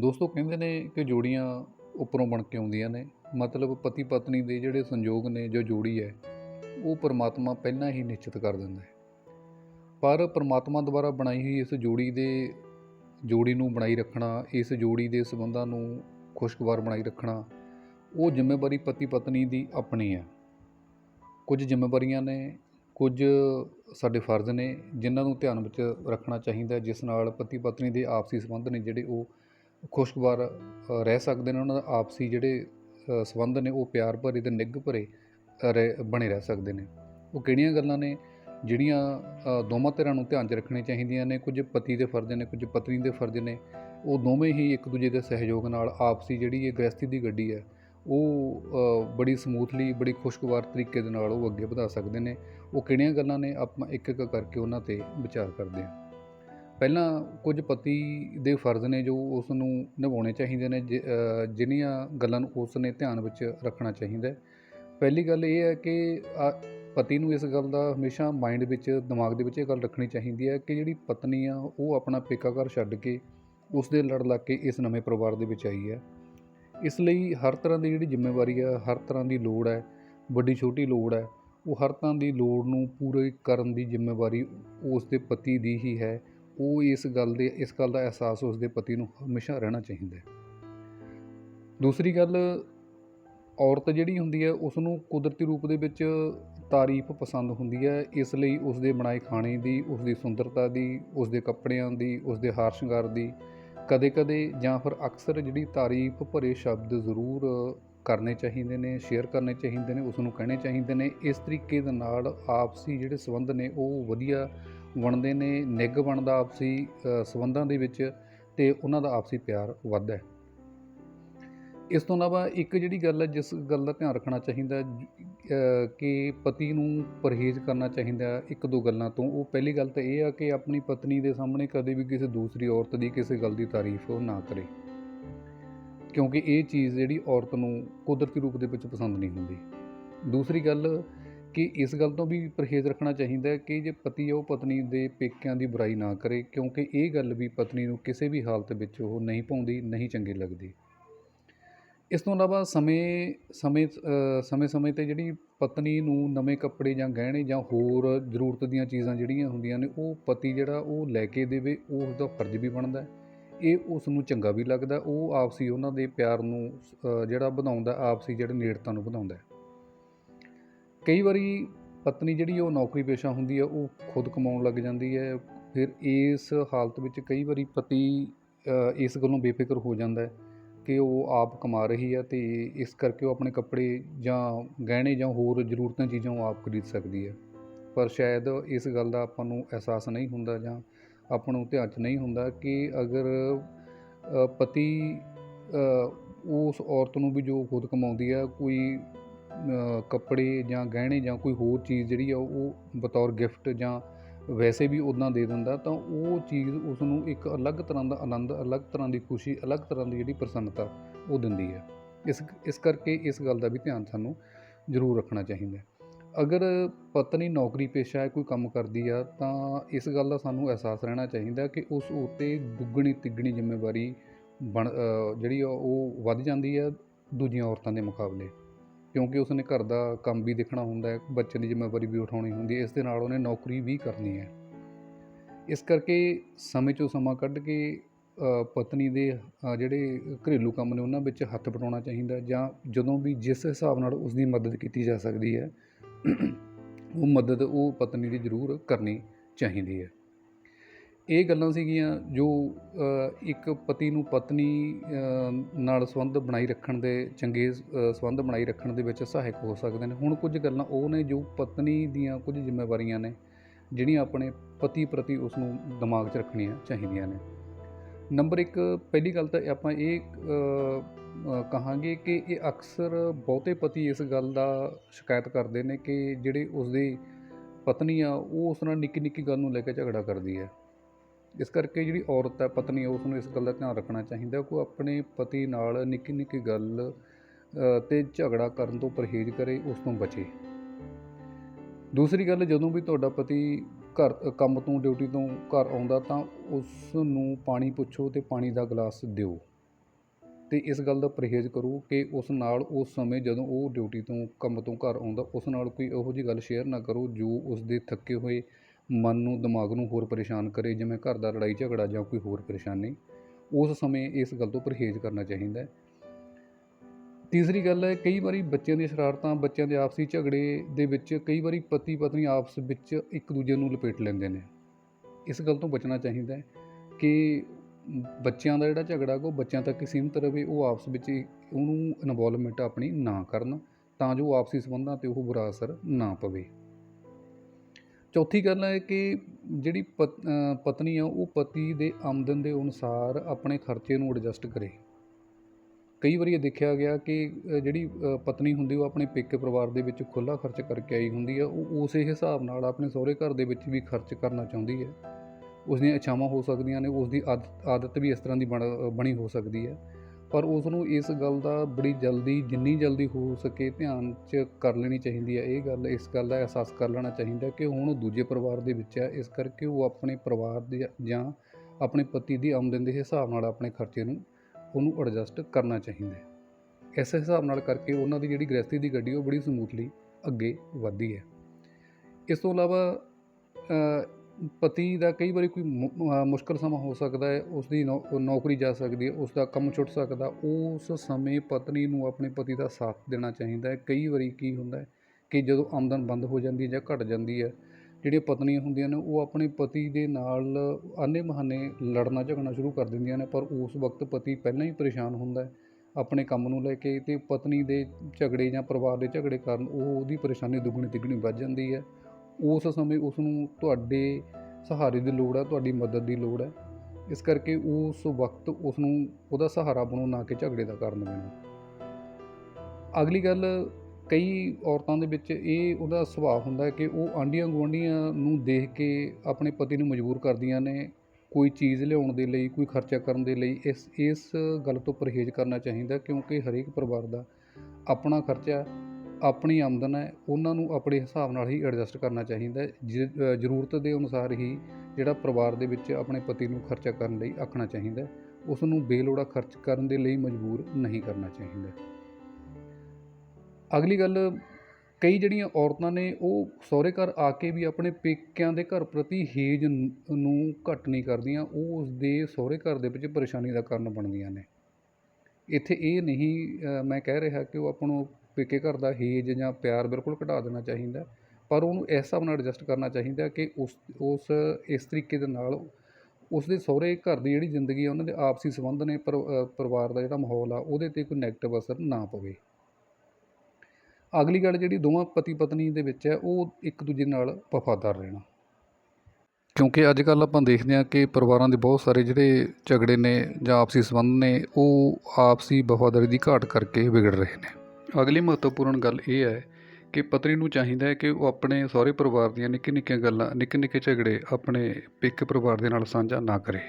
ਦੋਸਤੋ ਕਹਿੰਦੇ ਨੇ ਕਿ ਜੋੜੀਆਂ ਉੱਪਰੋਂ ਬਣ ਕੇ ਆਉਂਦੀਆਂ ਨੇ। ਮਤਲਬ ਪਤੀ ਪਤਨੀ ਦੇ ਜਿਹੜੇ ਸੰਯੋਗ ਨੇ, ਜੋ ਜੋੜੀ ਹੈ, ਉਹ ਪਰਮਾਤਮਾ ਪਹਿਲਾਂ ਹੀ ਨਿਸ਼ਚਿਤ ਕਰ ਦਿੰਦਾ ਹੈ। ਪਰ ਪਰਮਾਤਮਾ ਦੁਆਰਾ ਬਣਾਈ ਹੋਈ ਇਸ ਜੋੜੀ ਦੇ, ਜੋੜੀ ਨੂੰ ਬਣਾਈ ਰੱਖਣਾ, ਇਸ ਜੋੜੀ ਦੇ ਸੰਬੰਧਾਂ ਨੂੰ ਖੁਸ਼ਗਵਾਰ ਬਣਾਈ ਰੱਖਣਾ, ਉਹ ਜ਼ਿੰਮੇਵਾਰੀ ਪਤੀ ਪਤਨੀ ਦੀ ਆਪਣੀ ਹੈ। ਕੁਝ ਜ਼ਿੰਮੇਵਾਰੀਆਂ ਨੇ, ਕੁਝ ਸਾਡੇ ਫਰਜ਼ ਨੇ, ਜਿਨ੍ਹਾਂ ਨੂੰ ਧਿਆਨ ਵਿੱਚ ਰੱਖਣਾ ਚਾਹੀਦਾ, ਜਿਸ ਨਾਲ ਪਤੀ ਪਤਨੀ ਦੇ ਆਪਸੀ ਸੰਬੰਧ ਨੇ ਜਿਹੜੇ ਉਹ ਖੁਸ਼ਗਵਾਰ ਰਹਿ ਸਕਦੇ ਨੇ ਉਹਨਾਂ ਦਾ ਆਪਸੀ ਜਿਹੜੇ ਅ, ਸੰਬੰਧ ਨੇ ਉਹ ਪਿਆਰ ਭਰੇ ਤੇ ਨਿੱਘ ਭਰੇ ਰਹਿ ਬਣੇ ਰਹਿ ਸਕਦੇ ਨੇ। ਉਹ ਕਿਹੜੀਆਂ ਗੱਲਾਂ ਨੇ? ਜਿਹੜੀਆਂ ਦੋਵਾਂ ਧਿਰਾਂ ਨੂੰ ਧਿਆਨ 'ਚ ਰੱਖਣੀਆਂ ਚਾਹੀਦੀਆਂ ਨੇ ਕੁਝ ਪਤੀ ਦੇ ਫਰਜ਼ ਨੇ ਕੁਝ ਪਤਨੀ ਦੇ ਫਰਜ਼ ਨੇ ਉਹ ਦੋਵੇਂ ਹੀ ਇੱਕ ਦੂਜੇ ਦੇ ਸਹਿਯੋਗ ਨਾਲ ਆਪਸੀ ਜਿਹੜੀ ਇਹ ਗ੍ਰਸਤੀ ਦੀ ਗੱਡੀ ਹੈ ਉਹ ਬੜੀ ਸਮੂਥਲੀ ਬੜੀ ਖੁਸ਼ਗਵਾਰ ਤਰੀਕੇ ਦੇ ਨਾਲ ਉਹ ਅੱਗੇ ਵਧਾ ਸਕਦੇ ਨੇ। ਉਹ ਕਿਹੜੀਆਂ ਗੱਲਾਂ ਨੇ? ਆਪਾਂ ਇੱਕ ਇੱਕ ਕਰਕੇ ਉਹਨਾਂ ਤੇ ਵਿਚਾਰ ਕਰਦੇ ਹਾਂ। ਪਹਿਲਾਂ ਕੁਝ ਪਤੀ ਦੇ ਫਰਜ਼ ਨੇ ਜੋ ਉਸ ਨੂੰ ਨਿਭਾਉਣੇ ਚਾਹੀਦੇ ਨੇ, ਜਿ- ਗੱਲਾਂ ਨੂੰ ਉਸ ਨੇ ਧਿਆਨ ਵਿੱਚ ਰੱਖਣਾ ਚਾਹੀਦਾ ਪਹਿਲੀ ਗੱਲ ਇਹ ਹੈ ਕਿ ਪਤੀ ਨੂੰ ਇਸ ਗੱਲ ਦਾ ਹਮੇਸ਼ਾ ਮਾਈਂਡ ਵਿੱਚ, ਦਿਮਾਗ ਦੇ ਵਿੱਚ ਇਹ ਗੱਲ ਰੱਖਣੀ ਚਾਹੀਦੀ ਹੈ ਕਿ ਜਿਹੜੀ ਪਤਨੀ ਆ, ਉਹ ਆਪਣਾ ਪੇਕਾ ਘਰ ਛੱਡ ਕੇ ਉਸ ਦੇ ਲੜ ਲੱਗ ਕੇ ਇਸ ਨਵੇਂ ਪਰਿਵਾਰ ਦੇ ਵਿੱਚ ਆਈ ਹੈ। ਇਸ ਲਈ ਹਰ ਤਰ੍ਹਾਂ ਦੀ ਜਿਹੜੀ ਜ਼ਿੰਮੇਵਾਰੀ ਆ, ਹਰ ਤਰ੍ਹਾਂ ਦੀ ਲੋੜ ਹੈ, ਵੱਡੀ ਛੋਟੀ ਲੋੜ ਹੈ, ਉਹ ਹਰ ਤਰ੍ਹਾਂ ਦੀ ਲੋੜ ਨੂੰ ਪੂਰੀ ਕਰਨ ਦੀ ਜ਼ਿੰਮੇਵਾਰੀ ਉਸ ਦੇ ਪਤੀ ਦੀ ਹੀ ਹੈ। ਉਹ ਇਸ ਗੱਲ ਦੇ, ਇਸ ਗੱਲ ਦਾ ਅਹਿਸਾਸ ਉਸ ਦੇ ਪਤੀ ਨੂੰ ਹਮੇਸ਼ਾ ਰਹਿਣਾ ਚਾਹੀਦਾ ਹੈ। ਦੂਸਰੀ ਗੱਲ, ਔਰਤ ਜਿਹੜੀ ਹੁੰਦੀ ਹੈ ਉਸ ਨੂੰ ਕੁਦਰਤੀ ਰੂਪ ਦੇ ਵਿੱਚ ਤਾਰੀਫ ਪਸੰਦ ਹੁੰਦੀ ਹੈ। ਇਸ ਲਈ ਉਸ ਦੇ ਬਣਾਏ ਖਾਣੇ ਦੀ ਉਸ ਦੀ ਸੁੰਦਰਤਾ ਦੀ ਉਸ ਦੇ ਕੱਪੜਿਆਂ ਦੀ ਉਸ ਦੇ ਹਾਰ ਸ਼ਿੰਗਾਰ ਦੀ, ਕਦੇ-ਕਦੇ ਜਾਂ ਫਿਰ ਅਕਸਰ ਜਿਹੜੀ ਤਾਰੀਫ ਭਰੇ ਸ਼ਬਦ ਜ਼ਰੂਰ ਕਰਨੇ ਚਾਹੀਦੇ ਨੇ, ਸ਼ੇਅਰ ਕਰਨੇ ਚਾਹੀਦੇ ਨੇ ਉਸ ਨੂੰ ਕਹਿਣੇ ਚਾਹੀਦੇ ਨੇ। ਇਸ ਤਰੀਕੇ ਦੇ ਨਾਲ ਆਪਸੀ ਜਿਹੜੇ ਸੰਬੰਧ ਨੇ, ਉਹ ਵਧੀਆ ਬਣਦੇ ਨੇ ਨਿੱਘ ਬਣਦਾ ਆਪਸੀ ਅ, ਸੰਬੰਧਾਂ ਦੇ ਵਿੱਚ ਤੇ ਉਹਨਾਂ ਦਾ ਆਪਸੀ ਪਿਆਰ ਵੱਧਦਾ ਹੈ। ਇਸ ਤੋਂ ਇਲਾਵਾ ਇੱਕ ਜਿਹੜੀ ਗੱਲ ਹੈ ਜਿਸ ਗੱਲ ਦਾ ਧਿਆਨ ਰੱਖਣਾ ਚਾਹੀਦਾ ਕਿ ਪਤੀ ਨੂੰ ਪਰਹੇਜ਼ ਕਰਨਾ ਚਾਹੀਦਾ ਇੱਕ ਦੋ ਗੱਲਾਂ ਤੋਂ। ਉਹ ਪਹਿਲੀ ਗੱਲ ਤਾਂ ਇਹ ਆ ਕਿ ਆਪਣੀ ਪਤਨੀ ਦੇ ਸਾਹਮਣੇ ਕਦੇ ਵੀ ਕਿਸੇ ਦੂਸਰੀ ਔਰਤ ਦੀ ਕਿਸੇ ਗੱਲ ਦੀ ਤਾਰੀਫ ਉਹ ਨਾ ਕਰੇ। ਕਿਉਂਕਿ ਇਹ ਚੀਜ਼ ਜਿਹੜੀ ਔਰਤ ਨੂੰ ਕੁਦਰਤੀ ਰੂਪ ਦੇ ਵਿੱਚ ਪਸੰਦ ਨਹੀਂ ਹੁੰਦੀ। ਦੂਸਰੀ ਗੱਲ ਕਿ ਇਸ ਗੱਲ ਤੋਂ ਵੀ ਪਰਹੇਜ਼ ਰੱਖਣਾ ਚਾਹੀਦਾ ਹੈ ਕਿ ਜੇ ਪਤੀ ਹੈ ਉਹ ਪਤਨੀ ਦੇ ਪੇਕਿਆਂ ਦੀ ਬੁਰਾਈ ਨਾ ਕਰੇ, ਕਿਉਂਕਿ ਇਹ ਗੱਲ ਵੀ ਪਤਨੀ ਨੂੰ ਕਿਸੇ ਵੀ ਹਾਲਤ ਵਿੱਚ ਉਹ ਨਹੀਂ ਪਾਉਂਦੀ, ਨਹੀਂ ਚੰਗੀ ਲੱਗਦੀ। ਇਸ ਤੋਂ ਇਲਾਵਾ ਸਮੇਂ ਸਮੇਂ ਸਮੇਂ-ਸਮੇਂ ਤੇ ਜਿਹੜੀ ਪਤਨੀ ਨੂੰ ਨਵੇਂ ਕੱਪੜੇ ਜਾਂ ਗਹਿਣੇ ਜਾਂ ਹੋਰ ਜ਼ਰੂਰਤ ਦੀਆਂ ਚੀਜ਼ਾਂ ਜਿਹੜੀਆਂ ਹੁੰਦੀਆਂ ਨੇ, ਉਹ ਪਤੀ ਜਿਹੜਾ ਉਹ ਲੈ ਕੇ ਦੇਵੇ, ਉਹ ਉਸਦਾ ਫਰਜ਼ ਵੀ ਬਣਦਾ ਹੈ। ਇਹ ਉਸ ਨੂੰ ਚੰਗਾ ਵੀ ਲੱਗਦਾ, ਉਹ ਆਪਸੀ ਉਹਨਾਂ ਦੇ ਪਿਆਰ ਨੂੰ ਜਿਹੜਾ ਵਧਾਉਂਦਾ ਆਪਸੀ ਜਿਹੜੇ ਨੇੜਤਾ ਨੂੰ ਵਧਾਉਂਦਾ ਕਈ ਵਾਰੀ ਪਤਨੀ ਜਿਹੜੀ ਉਹ ਨੌਕਰੀ ਪੇਸ਼ਾ ਹੁੰਦੀ ਹੈ ਉਹ ਖੁਦ ਕਮਾਉਣ ਲੱਗ ਜਾਂਦੀ ਹੈ। ਫਿਰ ਇਸ ਹਾਲਤ ਵਿੱਚ ਕਈ ਵਾਰੀ ਪਤੀ ਇਸ ਗੱਲੋਂ ਬੇਫਿਕਰ ਹੋ ਜਾਂਦਾ ਹੈ ਕਿ ਉਹ ਆਪ ਕਮਾ ਰਹੀ ਹੈ ਤੇ ਇਸ ਕਰਕੇ ਉਹ ਆਪਣੇ ਕੱਪੜੇ ਜਾਂ ਗਹਿਣੇ ਜਾਂ ਹੋਰ ਜ਼ਰੂਰਤਾਂ ਚੀਜ਼ਾਂ ਉਹ ਆਪ ਖਰੀਦ ਸਕਦੀ ਹੈ। ਪਰ ਸ਼ਾਇਦ ਇਸ ਗੱਲ ਦਾ ਆਪਾਂ ਨੂੰ ਅਹਿਸਾਸ ਨਹੀਂ ਹੁੰਦਾ ਜਾਂ ਆਪਾਂ ਨੂੰ ਧਿਆਨ 'ਚ ਨਹੀਂ ਹੁੰਦਾ ਕਿ ਅਗਰ ਪਤੀ ਉਸ ਔਰਤ ਨੂੰ ਵੀ ਜੋ ਖੁਦ ਕਮਾਉਂਦੀ ਹੈ, ਕੋਈ ਕੱਪੜੇ ਜਾਂ ਗਹਿਣੇ ਜਾਂ ਕੋਈ ਹੋਰ ਚੀਜ਼ ਜਿਹੜੀ ਆ, ਉਹ ਬਤੌਰ ਗਿਫਟ ਜਾਂ ਵੈਸੇ ਵੀ ਉਦਾਂ ਦੇ ਦਿੰਦਾ, ਤਾਂ ਉਹ ਚੀਜ਼ ਉਸ ਨੂੰ ਇੱਕ ਅਲੱਗ ਤਰ੍ਹਾਂ ਦਾ ਆਨੰਦ, ਅਲੱਗ ਤਰ੍ਹਾਂ ਦੀ ਖੁਸ਼ੀ, ਅਲੱਗ ਤਰ੍ਹਾਂ ਦੀ ਜਿਹੜੀ ਪ੍ਰਸੰਨਤਾ, ਉਹ ਦਿੰਦੀ ਹੈ। ਇਸ ਇਸ ਕਰਕੇ ਇਸ ਗੱਲ ਦਾ ਵੀ ਧਿਆਨ ਸਾਨੂੰ ਜ਼ਰੂਰ ਰੱਖਣਾ ਚਾਹੀਦਾ। ਹੈ ਅਗਰ ਪਤਨੀ ਨੌਕਰੀ ਪੇਸ਼ਾ ਹੈ, ਕੋਈ ਕੰਮ ਕਰਦੀ ਆ, ਤਾਂ ਇਸ ਗੱਲ ਦਾ ਸਾਨੂੰ ਅਹਿਸਾਸ ਰਹਿਣਾ ਚਾਹੀਦਾ ਕਿ ਉਸ ਉੱਤੇ ਦੁੱਗਣੀ ਤਿੱਗਣੀ ਜ਼ਿੰਮੇਵਾਰੀ ਬਣ ਜਿਹੜੀ ਆ, ਉਹ ਵੱਧ ਜਾਂਦੀ ਹੈ ਦੂਜੀਆਂ ਔਰਤਾਂ ਦੇ ਮੁਕਾਬਲੇ। ਕਿਉਂਕਿ ਉਸਨੇ ਘਰ ਦਾ ਕੰਮ ਵੀ ਦੇਖਣਾ ਹੁੰਦਾ ਹੈ, ਬੱਚੇ ਦੀ ਜ਼ਿੰਮੇਵਾਰੀ ਵੀ ਉਠਾਉਣੀ ਹੁੰਦੀ ਹੈ, ਇਸ ਦੇ ਨਾਲ ਉਹਨੇ ਨੌਕਰੀ ਵੀ ਕਰਨੀ ਹੈ। ਇਸ ਕਰਕੇ ਸਮੇਂ ਚੋਂ ਸਮਾਂ ਕੱਢ ਕੇ ਪਤਨੀ ਦੇ ਜਿਹੜੇ ਘਰੇਲੂ ਕੰਮ ਨੇ ਉਹਨਾਂ ਵਿੱਚ ਹੱਥ ਵਟਾਉਣਾ ਚਾਹੀਦਾ ਜਾਂ ਜਦੋਂ ਵੀ ਜਿਸ ਹਿਸਾਬ ਨਾਲ ਉਸਦੀ ਮਦਦ ਕੀਤੀ ਜਾ ਸਕਦੀ ਹੈ, ਉਹ ਮਦਦ ਉਹ ਪਤਨੀ ਦੀ ਜ਼ਰੂਰ ਕਰਨੀ ਚਾਹੀਦੀ ਹੈ। ਇਹ ਗੱਲਾਂ ਸੀਗੀਆਂ ਜੋ ਇੱਕ ਪਤੀ ਨੂੰ ਪਤਨੀ ਨਾਲ ਸੰਬੰਧ ਬਣਾਈ ਰੱਖਣ ਦੇ, ਚੰਗੇ ਸੰਬੰਧ ਬਣਾਈ ਰੱਖਣ ਦੇ ਵਿੱਚ ਸਹਾਇਕ ਹੋ ਸਕਦੇ ਨੇ। ਹੁਣ ਕੁਝ ਗੱਲਾਂ ਉਹ ਨੇ ਜੋ ਪਤਨੀ ਦੀਆਂ ਕੁਝ ਜ਼ਿੰਮੇਵਾਰੀਆਂ ਨੇ, ਜਿਹੜੀਆਂ ਆਪਣੇ ਪਤੀ ਪ੍ਰਤੀ ਉਸ ਨੂੰ ਦਿਮਾਗ 'ਚ ਰੱਖਣੀਆਂ ਚਾਹੀਦੀਆਂ ਨੇ। ਨੰਬਰ 1 ਪਹਿਲੀ ਗੱਲ ਤਾਂ ਆਪਾਂ ਇਹ ਕਹਾਂਗੇ ਕਿ ਇਹ ਅਕਸਰ ਬਹੁਤੇ ਪਤੀ ਇਸ ਗੱਲ ਦਾ ਸ਼ਿਕਾਇਤ ਕਰਦੇ ਨੇ ਕਿ ਜਿਹੜੇ ਉਸਦੀ ਪਤਨੀ ਆ, ਉਹ ਉਸ ਨਾਲ ਨਿੱਕੀ ਨਿੱਕੀ ਗੱਲ ਨੂੰ ਲੈ ਕੇ ਝਗੜਾ ਕਰਦੀ ਹੈ। ਇਸ ਕਰਕੇ ਜਿਹੜੀ ਔਰਤ ਹੈ ਪਤਨੀ ਹੈ ਉਸ ਨੂੰ ਇਸ ਗੱਲ ਦਾ ਧਿਆਨ ਰੱਖਣਾ ਚਾਹੀਦਾ ਕਿ ਉਹ ਆਪਣੇ ਪਤੀ ਨਾਲ ਨਿੱਕੀ ਨਿੱਕੀ ਗੱਲ ਅ, ਤੇ ਝਗੜਾ ਕਰਨ ਤੋਂ ਪਰਹੇਜ਼ ਕਰੇ ਉਸ ਤੋਂ ਬਚੇ। ਦੂਸਰੀ ਗੱਲ ਜਦੋਂ ਵੀ ਤੁਹਾਡਾ ਪਤੀ ਘਰ ਕੰਮ ਤੋਂ ਡਿਊਟੀ ਤੋਂ ਘਰ ਆਉਂਦਾ ਤਾਂ ਉਸ ਨੂੰ ਪਾਣੀ ਪੁੱਛੋ ਤੇ ਪਾਣੀ ਦਾ ਗਲਾਸ ਦਿਓ। ਅਤੇ ਇਸ ਗੱਲ ਦਾ ਪਰਹੇਜ਼ ਕਰੋ ਕਿ ਉਸ ਨਾਲ ਉਸ ਸਮੇਂ ਜਦੋਂ ਉਹ ਡਿਊਟੀ ਤੋਂ ਕੰਮ ਤੋਂ ਘਰ ਆਉਂਦਾ ਉਸ ਨਾਲ ਕੋਈ ਇਹੋ ਜਿਹੀ ਗੱਲ ਸ਼ੇਅਰ ਨਾ ਕਰੋ ਜੋ ਉਸਦੇ ਥੱਕੇ ਹੋਏ ਮਨ ਨੂੰ, ਦਿਮਾਗ ਨੂੰ ਹੋਰ ਪਰੇਸ਼ਾਨ ਕਰੇ, ਜਿਵੇਂ ਘਰ ਦਾ ਲੜਾਈ ਝਗੜਾ ਜਾਂ ਕੋਈ ਹੋਰ ਪਰੇਸ਼ਾਨੀ, ਉਸ ਸਮੇਂ ਇਸ ਗੱਲ ਤੋਂ ਪਰਹੇਜ਼ ਕਰਨਾ ਚਾਹੀਦਾ ਹੈ। ਤੀਸਰੀ ਗੱਲ ਹੈ, ਕਈ ਵਾਰੀ ਬੱਚਿਆਂ ਦੀਆਂ ਸ਼ਰਾਰਤਾਂ ਬੱਚਿਆਂ ਦੇ ਆਪਸੀ ਝਗੜੇ ਦੇ ਵਿੱਚ ਕਈ ਵਾਰੀ ਪਤੀ ਪਤਨੀ ਆਪਸ ਵਿੱਚ ਇੱਕ ਦੂਜੇ ਨੂੰ ਲਪੇਟ ਲੈਂਦੇ ਨੇ। ਇਸ ਗੱਲ ਤੋਂ ਬਚਣਾ ਚਾਹੀਦਾ ਹੈ ਕਿ ਬੱਚਿਆਂ ਦਾ ਜਿਹੜਾ ਝਗੜਾ ਗਾ ਉਹ ਬੱਚਿਆਂ ਤੱਕ ਹੀ ਸੀਮਿਤ ਰਹੇ, ਉਹ ਆਪਸ ਵਿੱਚ ਉਹਨੂੰ ਇਨਵੋਲਵਮੈਂਟ ਆਪਣੀ ਨਾ ਕਰਨ, ਤਾਂ ਜੋ ਆਪਸੀ ਸੰਬੰਧਾਂ 'ਤੇ ਉਹ ਬੁਰਾ ਅਸਰ ਨਾ ਪਵੇ। ਚੌਥੀ ਗੱਲ ਹੈ ਕਿ ਜਿਹੜੀ ਪਤ- ਪਤਨੀ ਆ, ਉਹ ਪਤੀ ਦੇ ਆਮਦਨ ਦੇ ਅਨੁਸਾਰ ਆਪਣੇ ਖਰਚੇ ਨੂੰ ਐਡਜਸਟ ਕਰੇ। ਕਈ ਵਾਰੀ ਇਹ ਦੇਖਿਆ ਗਿਆ ਕਿ ਜਿਹੜੀ ਪਤਨੀ ਹੁੰਦੀ, ਉਹ ਆਪਣੇ ਪੇਕੇ ਪਰਿਵਾਰ ਦੇ ਵਿੱਚ ਖੁੱਲ੍ਹਾ ਖਰਚ ਕਰਕੇ ਆਈ ਹੁੰਦੀ ਆ। ਉਹ ਉਸੇ ਹਿਸਾਬ ਨਾਲ ਆਪਣੇ ਸਹੁਰੇ ਘਰ ਦੇ ਵਿੱਚ ਵੀ ਖਰਚ ਕਰਨਾ ਚਾਹੁੰਦੀ ਹੈ। ਉਸ ਦੀਆਂ ਇੱਛਾਵਾਂ ਹੋ ਸਕਦੀਆਂ ਨੇ ਉਸ ਦੀ ਆਦਤ ਆਦਤ ਵੀ ਇਸ ਤਰ੍ਹਾਂ ਦੀ ਬਣ ਬਣੀ ਹੋ ਸਕਦੀ ਹੈ। ਪਰ ਉਸ ਨੂੰ ਇਸ ਗੱਲ ਦਾ ਬੜੀ ਜਲਦੀ, ਜਿੰਨੀ ਜਲਦੀ ਹੋ ਸਕੇ ਧਿਆਨ 'ਚ ਕਰ ਲੈਣੀ ਚਾਹੀਦੀ ਹੈ। ਇਹ ਗੱਲ, ਇਸ ਗੱਲ ਦਾ ਅਹਿਸਾਸ ਕਰ ਲੈਣਾ ਚਾਹੀਦਾ ਕਿ ਹੁਣ ਉਹ ਦੂਜੇ ਪਰਿਵਾਰ ਦੇ ਵਿੱਚ ਹੈ। ਇਸ ਕਰਕੇ ਉਹ ਆਪਣੇ ਪਰਿਵਾਰ ਦੇ ਜਾਂ ਆਪਣੇ ਪਤੀ ਦੀ ਆਮਦਨ ਦੇ ਹਿਸਾਬ ਨਾਲ ਆਪਣੇ ਖਰਚੇ ਨੂੰ ਉਹਨੂੰ ਐਡਜਸਟ ਕਰਨਾ ਚਾਹੀਦਾ ਹੈ। ਇਸ ਹਿਸਾਬ ਨਾਲ ਕਰਕੇ ਉਹਨਾਂ ਦੀ ਜਿਹੜੀ ਗ੍ਰਸਤੀ ਦੀ ਗੱਡੀ, ਉਹ ਬੜੀ ਸਮੂਥਲੀ ਅੱਗੇ ਵੱਧਦੀ ਹੈ। ਇਸ ਤੋਂ ਇਲਾਵਾ ਪਤੀ ਦਾ ਕਈ ਵਾਰੀ ਕੋਈ ਮੁਸ਼ਕਲ ਸਮਾਂ ਹੋ ਸਕਦਾ ਹੈ ਉਸ ਦੀ ਨੌ- ਨੌਕਰੀ ਜਾ ਸਕਦੀ ਹੈ ਉਸ ਦਾ ਕੰਮ ਛੁੱਟ ਸਕਦਾ, ਉਸ ਸਮੇਂ ਪਤਨੀ ਨੂੰ ਆਪਣੇ ਪਤੀ ਦਾ ਸਾਥ ਦੇਣਾ ਚਾਹੀਦਾ ਹੈ। ਕਈ ਵਾਰੀ ਕੀ ਹੁੰਦਾ ਹੈ ਕਿ ਜਦੋਂ ਆਮਦਨ ਬੰਦ ਹੋ ਜਾਂਦੀ ਹੈ ਜਾਂ ਘਟ ਜਾਂਦੀ ਹੈ, ਜਿਹੜੀਆਂ ਪਤਨੀਆਂ ਹੁੰਦੀਆਂ ਨੇ, ਉਹ ਆਪਣੇ ਪਤੀ ਦੇ ਨਾਲ ਆਨੇ ਬਹਾਨੇ ਲੜਨਾ ਝਗੜਨਾ ਸ਼ੁਰੂ ਕਰ ਦਿੰਦੀਆਂ ਨੇ, ਪਰ ਉਸ ਵਕਤ ਪਤੀ ਪਹਿਲਾਂ ਹੀ ਪਰੇਸ਼ਾਨ ਹੁੰਦਾ ਹੈ ਆਪਣੇ ਕੰਮ ਨੂੰ ਲੈ ਕੇ ਤੇ ਪਤਨੀ ਦੇ ਝਗੜੇ ਜਾਂ ਪਰਿਵਾਰ ਦੇ ਝਗੜੇ ਕਾਰਨ ਉਹ ਉਹਦੀ ਪਰੇਸ਼ਾਨੀ ਦੁੱਗਣੀ ਤਿੱਗਣੀ ਵੱਧ ਜਾਂਦੀ ਹੈ। ਉਸ ਸਮੇਂ ਉਸ ਨੂੰ ਤੁਹਾਡੇ ਸਹਾਰੇ ਦੀ ਲੋੜ ਹੈ, ਤੁਹਾਡੀ ਮਦਦ ਦੀ ਲੋੜ ਹੈ। ਇਸ ਕਰਕੇ ਉਸ ਵਕਤ ਉਸ ਨੂੰ ਉਹਦਾ ਸਹਾਰਾ ਬਣੋ ਨਾ ਕਿ ਝਗੜੇ ਦਾ ਕਾਰਨ ਬਣੋ ਅਗਲੀ ਗੱਲ, ਕਈ ਔਰਤਾਂ ਦੇ ਵਿੱਚ ਇਹ ਉਹਦਾ ਸੁਭਾਅ ਹੁੰਦਾ ਕਿ ਉਹ ਆਂਢੀਆਂ ਗੁਆਂਢੀਆਂ ਨੂੰ ਦੇਖ ਕੇ ਆਪਣੇ ਪਤੀ ਨੂੰ ਮਜਬੂਰ ਕਰਦੀਆਂ ਨੇ। ਕੋਈ ਚੀਜ਼ ਲਿਆਉਣ ਦੇ ਲਈ, ਕੋਈ ਖਰਚਾ ਕਰਨ ਦੇ ਲਈ ਇਸ ਇਸ ਗੱਲ ਤੋਂ ਪਰਹੇਜ਼ ਕਰਨਾ ਚਾਹੀਦਾ, ਕਿਉਂਕਿ ਹਰੇਕ ਪਰਿਵਾਰ ਦਾ ਆਪਣਾ ਖਰਚਾ ਆਪਣੀ ਆਮਦਨ ਹੈ, ਉਹਨਾਂ ਨੂੰ ਆਪਣੇ ਹਿਸਾਬ ਨਾਲ ਹੀ ਐਡਜਸਟ ਕਰਨਾ ਚਾਹੀਦਾ ਹੈ। ਜ- ਜ਼ਰੂਰਤ ਦੇ ਅਨੁਸਾਰ ਹੀ ਜਿਹੜਾ ਪਰਿਵਾਰ ਦੇ ਵਿੱਚ ਆਪਣੇ ਪਤੀ ਨੂੰ ਖਰਚਾ ਕਰਨ ਲਈ ਆਖਣਾ ਚਾਹੀਦਾ ਹੈ। ਉਸ ਨੂੰ ਬੇਲੋੜਾ ਖਰਚ ਕਰਨ ਦੇ ਲਈ ਮਜਬੂਰ ਨਹੀਂ ਕਰਨਾ ਚਾਹੀਦਾ। ਅਗਲੀ ਗੱਲ, ਕਈ ਜਿਹੜੀਆਂ ਔਰਤਾਂ ਨੇ, ਉਹ ਸਹੁਰੇ ਘਰ ਆ ਕੇ ਵੀ ਆਪਣੇ ਪੇਕਿਆਂ ਦੇ ਘਰ ਪ੍ਰਤੀ ਹੇਜ ਨੂੰ ਘੱਟ ਨਹੀਂ ਕਰਦੀਆਂ, ਉਹ ਉਸ ਦੇ ਸਹੁਰੇ ਘਰ ਦੇ ਵਿੱਚ ਪਰੇਸ਼ਾਨੀ ਦਾ ਕਾਰਨ ਬਣਦੀਆਂ ਨੇ। ਇੱਥੇ ਇਹ ਨਹੀਂ ਮੈਂ ਕਹਿ ਰਿਹਾ ਕਿ ਉਹ ਆਪਣੋ ਪੇਕੇ ਘਰ ਦਾ ਹੇਜ ਜਾਂ ਪਿਆਰ ਬਿਲਕੁਲ ਘਟਾ ਦੇਣਾ ਚਾਹੀਦਾ ਪਰ ਉਹਨੂੰ ਇਸ ਹਿਸਾਬ ਨਾਲ ਐਡਜਸਟ ਕਰਨਾ ਚਾਹੀਦਾ ਕਿ ਉਸ ਉਸ, ਇਸ ਤਰੀਕੇ ਦੇ ਨਾਲ ਉਸ ਦੇ ਸਹੁਰੇ ਘਰ ਦੀ ਜਿਹੜੀ ਜ਼ਿੰਦਗੀ ਹੈ, ਉਹਨਾਂ ਦੇ ਆਪਸੀ ਸੰਬੰਧ ਨੇ, ਪਰ ਪਰਿਵਾਰ ਦਾ ਜਿਹੜਾ ਮਾਹੌਲ ਆ, ਉਹਦੇ 'ਤੇ ਕੋਈ ਨੈਗੇਟਿਵ ਅਸਰ ਨਾ ਪਵੇ। ਅਗਲੀ ਗੱਲ ਜਿਹੜੀ ਦੋਵਾਂ ਪਤੀ ਪਤਨੀ ਦੇ ਵਿੱਚ ਹੈ, ਉਹ ਇੱਕ ਦੂਜੇ ਨਾਲ ਵਫਾਦਾਰ ਰਹਿਣਾ। ਕਿਉਂਕਿ ਅੱਜ ਕੱਲ੍ਹ ਆਪਾਂ ਦੇਖਦੇ ਹਾਂ ਕਿ ਪਰਿਵਾਰਾਂ ਦੇ ਬਹੁਤ ਸਾਰੇ ਜਿਹੜੇ ਝਗੜੇ ਨੇ ਜਾਂ ਆਪਸੀ ਸੰਬੰਧ ਨੇ, ਉਹ ਆਪਸੀ ਵਫਾਦਾਰੀ ਦੀ ਘਾਟ ਕਰਕੇ ਵਿਗੜ ਰਹੇ ਨੇ। ਅਗਲੀ ਮਹੱਤਵਪੂਰਨ ਗੱਲ ਇਹ ਹੈ ਕਿ ਪਤਨੀ ਨੂੰ ਚਾਹੀਦਾ ਹੈ ਕਿ ਉਹ ਆਪਣੇ ਸਹੁਰੇ ਪਰਿਵਾਰ ਦੀਆਂ ਨਿੱਕੀ ਨਿੱਕੀਆਂ ਗੱਲਾਂ ਨਿੱਕੇ ਨਿੱਕੇ ਝਗੜੇ ਆਪਣੇ ਪੇਕੇ ਪਰਿਵਾਰ ਦੇ ਨਾਲ ਸਾਂਝਾ ਨਾ ਕਰੇ।